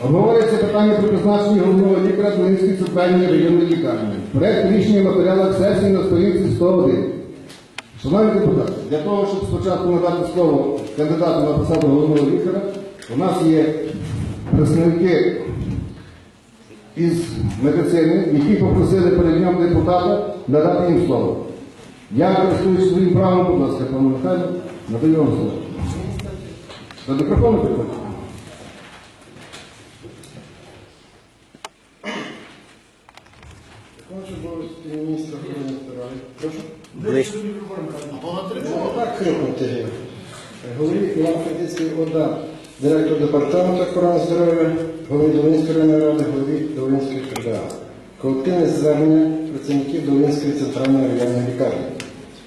Говориться питання про призначення головного лікаря Долинської центральної районної лікарні. Проект рішення в матеріалах сесії на сторінці 101. Шановні депутати, для того, щоб спочатку надати слово кандидату на посаду головного лікаря, у нас є представники із медицини, які попросили перед днем депутата надати їм слово. Я користуюсь своїм правом, будь ласка, пане Михайло, надаю вам слово. До мікрофону приходьте. Виконуючий обов'язки міністра охорони здоров'я. Прошу. Ближче. Ну, Так крикнути. Голові Іван Федицький ОДА, директор департаменту охорони здоров'я, голові Долинської районної ради, голові Долинської КДА. Колективне звернення працівників Долинської центральної районної лікарні.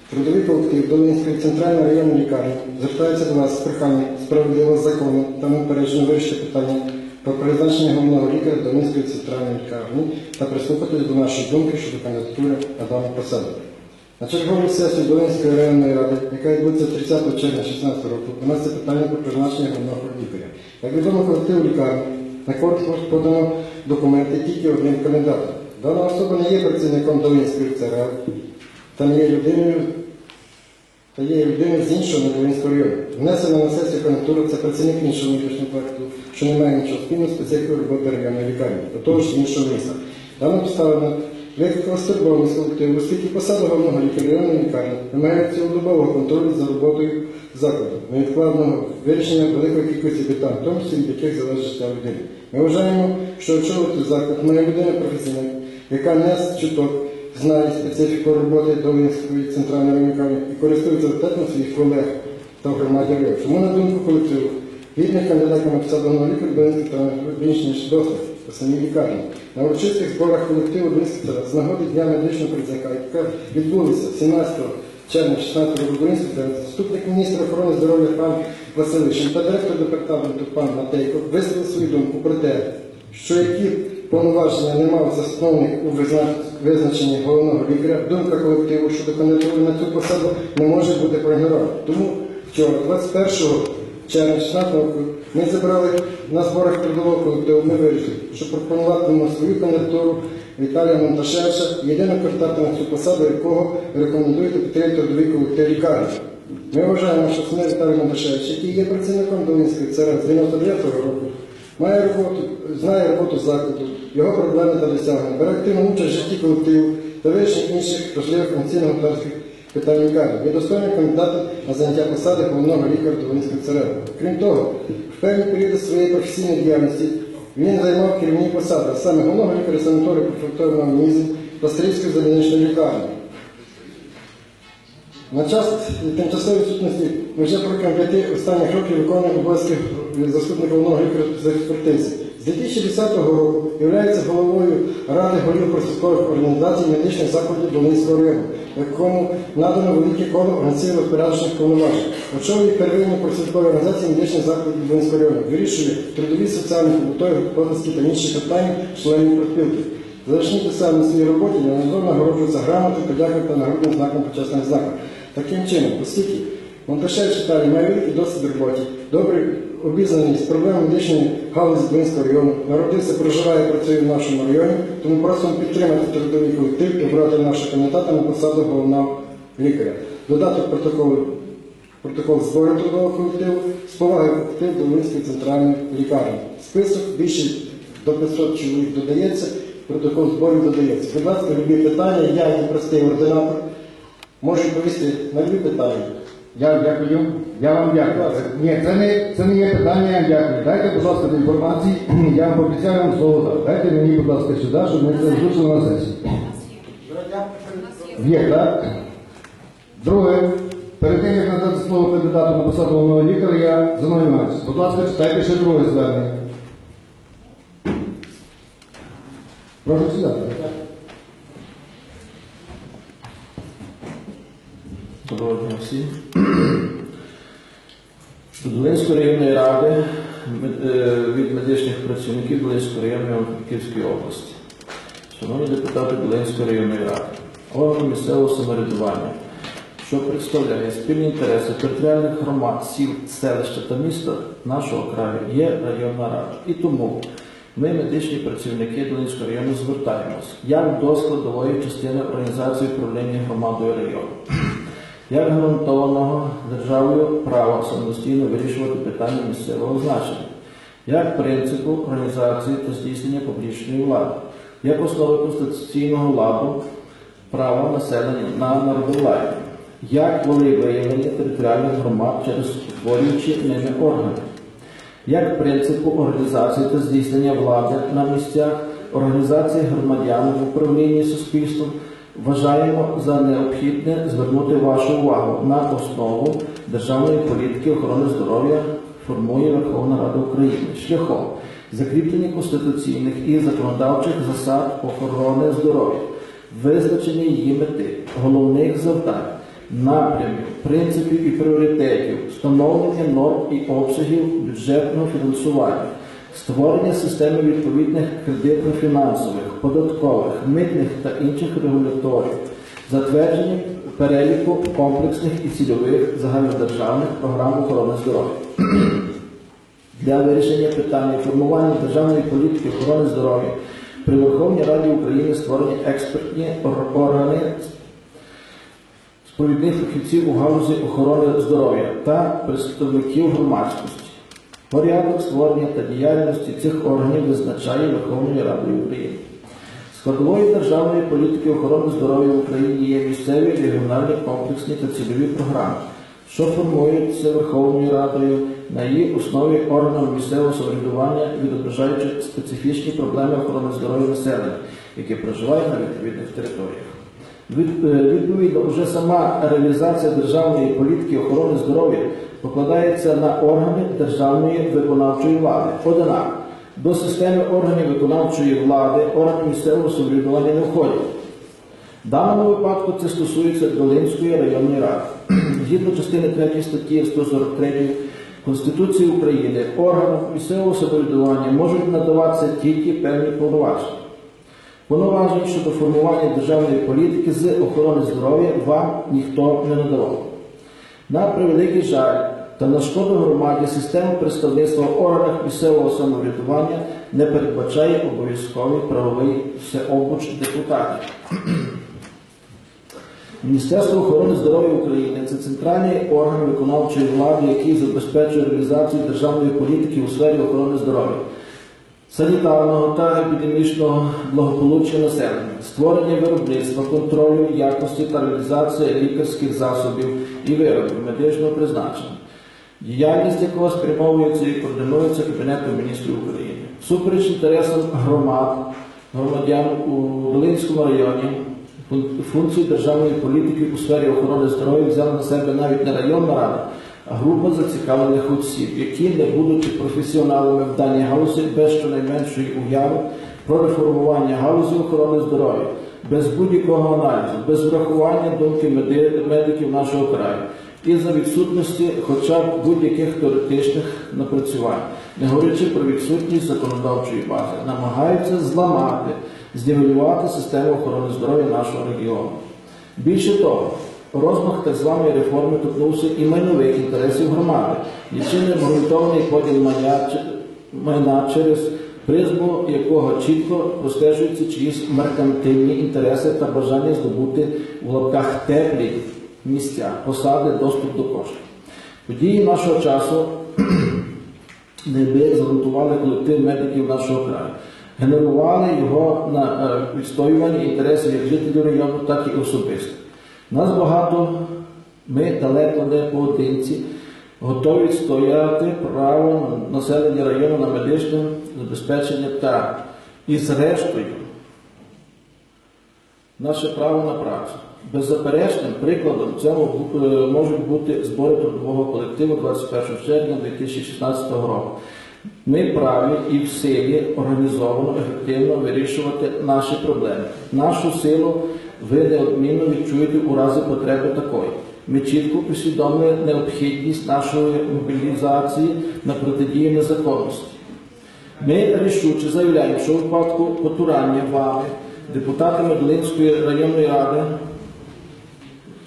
Трудовий колектив Долинської центральної районної лікарні звертається до вас з проханням справедливо закону та неупереджено вирішити питання про призначення головного лікаря Долинської центральної лікарні та прислухатись до нашої думки щодо кандидатури на дану посаду. На черговій сесії Долинської районної ради, яка відбудеться 30 червня 2016 року, у нас це питання про призначення головного лікаря. Як відомо колективу лікарні, на конкурс подано документи тільки одним кандидатом. Дана особа не є працівником Долинської ЦРЛ, та не є людиною та є людина з іншого Новолинського району. Внесена на сесію кандидатура це працівник іншого внутрішнього проекту, що не має нічого спільного специфікою роботи районної лікарні, до того ж іншого міста. Дана обставина викликала стурбованість колективу, оскільки посада головного лікаря районної лікарні вимагає цілодобового контролю за роботою закладу, невідкладного вирішення великої кількості питань, в тому числі від яких залежить життя людини. Ми вважаємо, що очолити заклад має людина професійна, яка не з чуток знає специфіку роботи Долинської центральної лікарні і користується авторитетом своїх колег та в громаді району. На думку колективу, гідних кандидатів на посаду лікаря Долинської центральної більш ніж досить у самій лікарні. На урочистих зборах колективу Долинської з нагоди Дня медичного працівника, яка відбулася 17 червня 16 року центральної, заступник міністра охорони здоров'я пан Василишин та директор департаменту пан Матейко висловили свою думку про те, що які повноваження не мав засновник у визна- визначенні головного лікаря, думка колективу щодо кандидатури на цю посаду не може бути проігнорована. Тому вчора, 21 червня 16 року, ми зібрали на зборах трудового колективу, ми вирішили, що пропонуватимемо свою кандидатуру Віталія Монташевича, єдиного кандидата на цю посаду, якого рекомендуєте підтримати трудовий колектив лікарні. Ми вважаємо, що Смир Віталій Монташевич, який є працівником Долинської ЦР з 99-го року, має роботу, знає роботу закладу, його проблеми та досягнення, бере активну участь в житті колективу та вирішення інших важливих функційно-господарських питань лікарні. Є достойним кандидатом на заняття посади головного лікаря Долинської ЦРЛ. Крім того, в певні періоди своєї професійної діяльності він займав керівні посади, саме головного лікаря санаторію префектурного мізі та Стрільської залізничної лікарні. На час тимчасової відсутності вже протягом п'яти останніх років виконуємо обов'язки заступника головного лікаря з експертизи. З 2010 року є головою Ради голів просвіткових організацій медичних закладів Долинського району, якому надано велике коло організаційно-розпорядочних повноважень. Очолює первинні просвіткові організації медичних закладів Долинського району, вирішує трудові, соціальні, побутові, господарські та інші питання членів профспілки. Залишні писали на своїй роботі, неодноразово нагороджуються грамотою, подякою та нагрудним знаком почесних знаком. Таким чином, оскільки Монташевич Віталій має великий досвід роботі, добре обізнаний з проблемами медичної галузі Блинського району, народився, проживає, працює в нашому районі, тому просимо підтримати трудовий колектив і обрати нашого кандидата на посаду головного лікаря. Додаток протоколу протокол збору трудового колективу з поваги колектив до Волинської центральної лікарні. Список більше до 500 чоловік додається, протокол збору додається. Будь ласка, любі питання, я як простий ординатор, можу відповісти на любі питання. Я дякую. Я вам дякую. Ні, це не, це не є питання, я дякую. Дайте, будь ласка, до інформації. Я вам обіцяю вам слово. Дайте мені, будь ласка, сюди, щоб ми це озвучили на сесії. Є, так? Друге, перед тим, як надати слово кандидату на посаду головного лікаря, я Іванович, будь ласка, читайте ще друге звернення. Прошу сідати. Доброго дня всім. До Долинської районної ради е, від медичних працівників Долинської районної Івано-Франківської області. Шановні депутати Долинської районної ради, органи місцевого самоврядування, що представляє спільні інтереси територіальних громад, сіл, селища та міста нашого краю, є районна рада. І тому ми, медичні працівники Долинського району, звертаємось як до складової частини організації управління громадою району, як гарантованого державою права самостійно вирішувати питання місцевого значення, як принципу організації та здійснення публічної влади, як основи конституційного ладу права населення на народовладдя, як волевиявлення територіальних громад через утворюючі ними органи, як принципу організації та здійснення влади на місцях, організації громадян в управлінні суспільством, вважаємо за необхідне звернути вашу увагу на основу державної політики охорони здоров'я формує Верховна Рада України. Шляхом закріплення конституційних і законодавчих засад охорони здоров'я, визначення її мети, головних завдань, напрямів, принципів і пріоритетів, встановлення норм і обсягів бюджетного фінансування, створення системи відповідних кредитно-фінансових, податкових, митних та інших регуляторів, затвердження переліку комплексних і цільових загальнодержавних програм охорони здоров'я. Для вирішення питання формування державної політики охорони здоров'я при Верховній Раді України створені експертні органи сповідних фахівців у галузі охорони здоров'я та представників громадськості. Порядок створення та діяльності цих органів визначає Верховною Радою України. Складовою державної політики охорони здоров'я в Україні є місцеві, регіональні, комплексні та цільові програми, що формуються Верховною Радою на її основі органами місцевого самоврядування, відображаючи специфічні проблеми охорони здоров'я населення, яке проживає на відповідних територіях. Е, Відповідно, вже сама реалізація державної політики охорони здоров'я покладається на органи державної виконавчої влади. Однак до системи органів виконавчої влади органи місцевого самоврядування не входять. В даному випадку це стосується Долинської районної ради. Згідно частини 3 статті 143 Конституції України, органам місцевого самоврядування можуть надаватися тільки певні повноваження. Повноважень щодо формування державної політики з охорони здоров'я вам ніхто не надавав. На превеликий жаль та на шкоду громаді система представництва в органах місцевого самоврядування не передбачає обов'язковий правовий всеобуч депутатів. Міністерство охорони здоров'я України це центральний орган виконавчої влади, який забезпечує реалізацію державної політики у сфері охорони здоров'я, санітарного та епідемічного благополуччя населення, створення виробництва, контролю якості та реалізація лікарських засобів і виробів медичного призначення, діяльність якого спрямовується і координується Кабінетом міністрів України, супереч інтересам громад, громадян у Волинському районі. Фун- Функції державної політики у сфері охорони здоров'я взяла на себе навіть не районна рада, а група зацікавлених осіб, які, не будучи професіоналами в даній галузі, без щонайменшої уяви про реформування галузі охорони здоров'я, без будь-якого аналізу, без врахування думки медиків нашого краю і за відсутності хоча б будь-яких теоретичних напрацювань, не говорячи про відсутність законодавчої бази, намагаються зламати, знівелювати систему охорони здоров'я нашого регіону. Більше того, розмах так званої реформи торкнувся і майнових інтересів громади, нічим не обґрунтований поділ майна, через призму якого чітко простежуються чиїсь меркантильні інтереси та бажання здобути в лапках теплі місця, посади, доступ до коштів. Події нашого часу неабияк загрунтували колектив медиків нашого краю, генерували його на е, відстоювання інтересів як жителів району, так і особисто. Нас багато, ми далеко не поодинці, готові відстояти право населення району на медичне забезпечення та і зрештою наше право на працю. Беззаперечним прикладом цьому е, можуть бути збори трудового колективу 21 червня 2016 року. Ми праві і в силі організовано, ефективно вирішувати наші проблеми. Нашу силу ви неодмінно відчуєте у разі потреби такої. Ми чітко усвідомили необхідність нашої мобілізації на протидію незаконності. Ми рішуче заявляємо, що у випадку потурання вами, депутатами Долинської районної ради,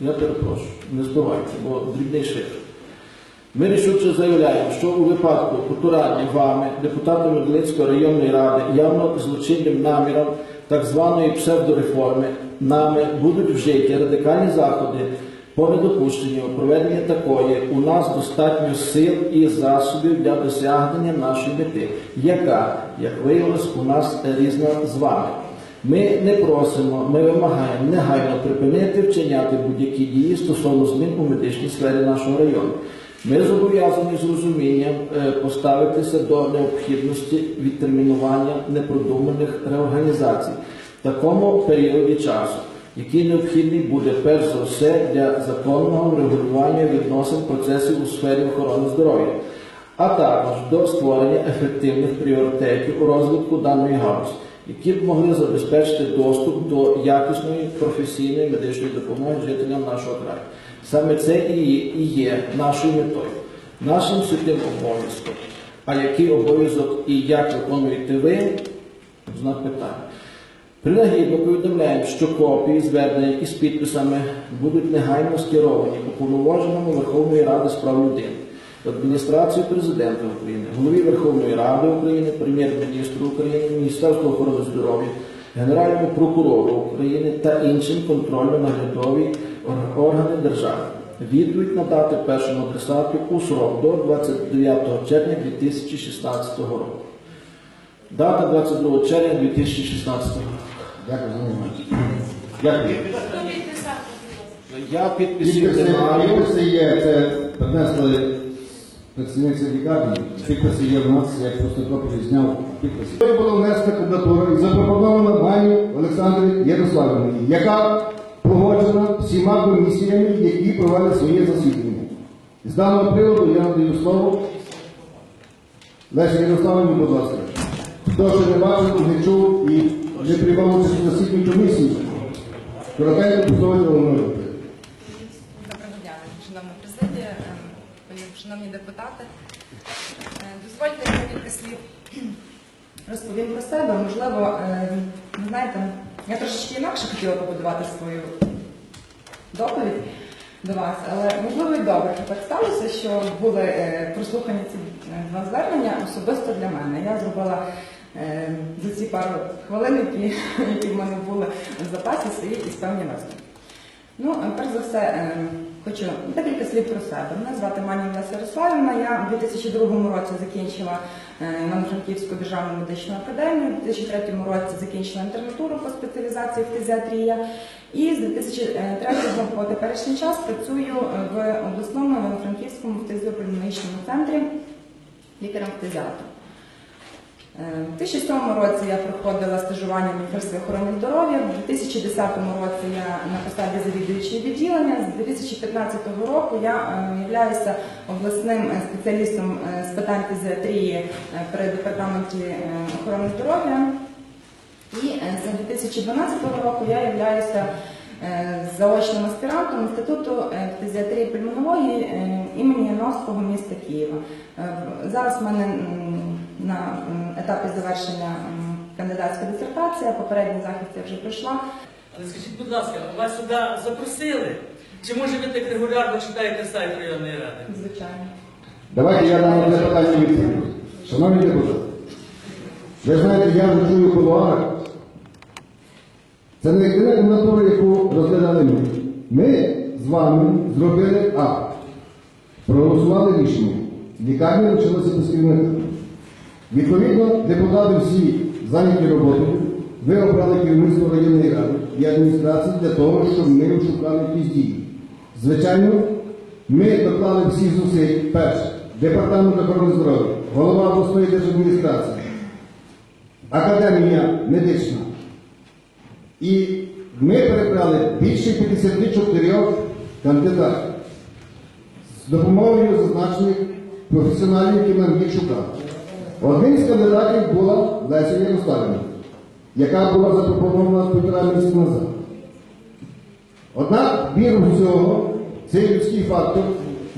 я перепрошую. не збивайте, бо дрібний шифр. Ми рішуче заявляємо, що у випадку потурання вами, депутатами Долинської районної ради, явно злочинним наміром так званої псевдореформи, нами будуть вжиті радикальні заходи по недопущенню проведення такої у нас достатньо сил і засобів для досягнення нашої мети, яка, як виявилось, у нас різна з вами. Ми не просимо, ми вимагаємо негайно припинити вчиняти будь-які дії стосовно змін у медичній сфері нашого району. Ми зобов'язані з розумінням е, поставитися до необхідності відтермінування непродуманих реорганізацій в такому періоді часу, який необхідний буде перш за все для законного регулювання відносин процесів у сфері охорони здоров'я, а також до створення ефективних пріоритетів у розвитку даної галузі, які б могли забезпечити доступ до якісної професійної медичної допомоги жителям нашого краю. Саме це і є, нашою метою, нашим святим обов'язком. А який обов'язок і як виконуєте ви? Знак питання. Принагідно повідомляємо, що копії звернення із підписами будуть негайно скеровані уповноваженому Верховної Ради з прав людини, в адміністрацію президента України, голові Верховної Ради України, прем'єр-міністру України, Міністерству охорони здоров'я, Генеральному прокурору України та іншим контрольно-наглядові ор- органи держави. Відповідь надати першому адресату у срок до 29 червня 2016 року. Дата 22 червня 2016 року. Дякую за увагу. Дякую. Я підписів Підписи, не маю. підписи є, це принесли працівниці лікарні, підписи є в нас, я просто копію зняв підписи. Це було внесена кандидатура і запропонована Мані Олександрі Ярославівні, яка погоджена всіма комісіями, які провели своє засідання. З даного приводу я надаю слово Лесі Ярославівні, будь ласка. Хто ще не бачив, не чув і не приймав участь у засіданні комісії, коротенько послухайте мною. Доброго дня, шановна президія, ем, шановні депутати. Е, Дозвольте кілька слів розповім про себе. Можливо, е, ви знаєте, я трошечки інакше хотіла побудувати свою доповідь до вас, але можливо і добре, що так сталося, що були е, прослухані ці два звернення особисто для мене. Я зробила за ці пару хвилин, які, які в мене були в запасі свої і певні висновки. Ну, перш за все, хочу декілька слів про себе. Мене звати Олеся Ярославівна. Я у 2002 році закінчила е, Івано-Франківську державну медичну академію, у 2003 році закінчила інтернатуру по спеціалізації фтизіатрія. І з 2003 по теперішній час працюю в обласному Івано-Франківському фтизіопульмонічному центрі лікарем-фтизіатром. Е, У 2007 році я проходила стажування в Міністерстві охорони здоров'я. У 2010 році я на посаді завідуючої відділення. З 2015 року я е, являюся обласним е, спеціалістом е, з питань фізіатрії е, при департаменті е, охорони здоров'я. І е, з 2012 року я являюся е, заочним аспірантом Інституту е, фтизіатрії і пульмонології е, імені Яновського міста Києва. Е, Зараз в мене на етапі завершення м, кандидатська дисертація, попередній захист я вже пройшла. Але скажіть, будь ласка, вас сюди запросили? Чи може ви так регулярно читаєте сайт районної ради? Звичайно. Давайте я дам одне питання відповідь. Шановні депутати, ви знаєте, я вже чую кулуарах. Це не єдина кандидатура, яку розглядали ми. Ми з вами зробили акт. Проголосували рішення. Лікарня почалася без керівника. Відповідно, депутати всі зайняті роботою. Ви обрали керівництво районної ради і адміністрації для того, щоб ми шукали якісь дії. Звичайно, ми доклали всі зусиль. Перше, департамент охорони здоров'я, голова обласної держадміністрації, академія медична. І ми перебрали більше 54 кандидатів з допомогою зазначених професіоналів, які нам їх шукали. Одним з кандидатів була Леся Ярославівна, яка була запропонована півтора місяця назад. Однак віру всього, цей людський фактор,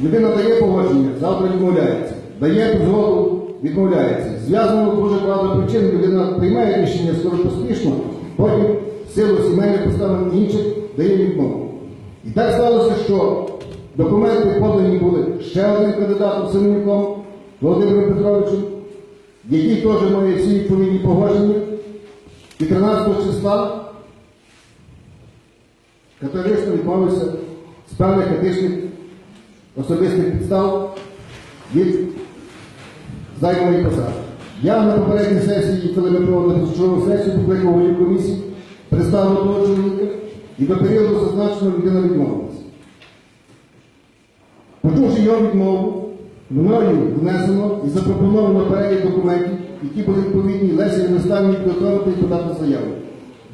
людина дає погодження, завтра відмовляється, дає дозволу, відмовляється. Зв'язано дуже багато причин, людина приймає рішення скоро поспішно, потім силу сімейних обставин інших дає відмову. І так сталося, що Документи подані були ще один кандидатом Семенюком Володимиром Петровичем, який теж має всі відповідні погодження. І 13 числа категорично відмовився з певних етичних особистих підстав від займаної посади. Я на попередній сесії, коли ми проводили позачергову сесію, покликав голів комісії, представив того чоловіка, і до періоду зазначеного людина відмовилася. Почувши його відмову, мною внесено і запропоновано перелік документів, які були відповідні Лесі Євростані підготовити і подати заяву.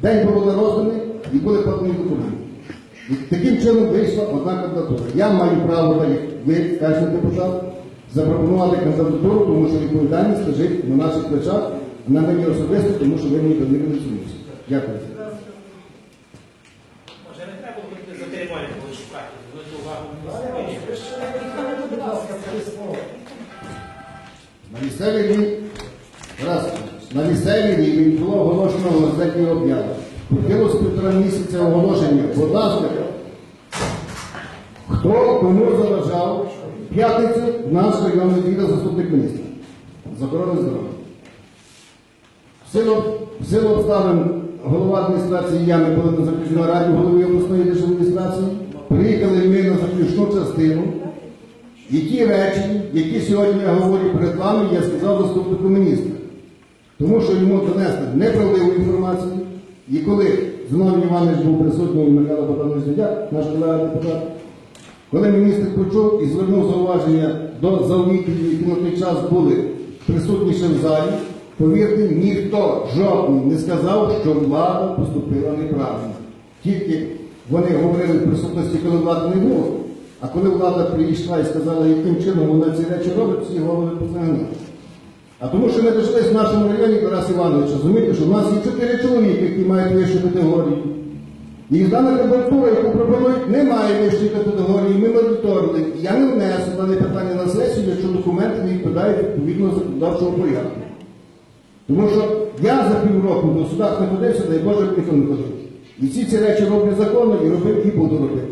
День було розданий і були подані документи. Таким чином вийшла одна кандидатура. Я маю право, так як ви, кажете депутат, запропонувати кандидатуру, тому що відповідальність лежить на наших плечах, на мені особисто, тому що ви мені довірили цю місію. Дякую. Може, не треба було за територію було шукати, звернути увагу на спині. На місцевий раз, на місцевий рівень було оголошено в газеті об'яви. Хотіло з півтора місяця оголошення. Будь ласка, хто кому заважав п'ятницю наш районний відділ заступник міністра з охорони здоров'я. Силу, силу обставин голова адміністрації я не були на заключній раді голови обласної держадміністрації. Приїхали ми на заключну частину. Які речі, які сьогодні я говорю перед вами, я сказав заступнику міністра. Тому що йому донесли неправдиву інформацію. І коли Зиновій Іванович був присутній і Михайло Богданович Дядяк, наш колега депутат, коли міністр почув і звернув зауваження до завітів, які на той час були присутні в залі, повірте, ніхто жодний не сказав, що влада поступила неправильно. Тільки вони говорили в присутності, коли влади не було. А коли влада прийшла і сказала, яким чином вона ці речі робить, всі голови позаганяли. А тому, що ми дійшлися в нашому районі Тарас Іванович, розумієте, що в нас є чотири чоловіки, які мають вищу категорію. І дана кандидатура, яку пропонують, не має вищої категорії, ми моніторили. Я не внесу дане питання на сесію, якщо документи не відповідають відповідно законодавчого порядку. Тому що я за півроку до судах не ходився, дай Боже, ніхто не ходив. І всі ці речі роблю законно і робив і буду робити.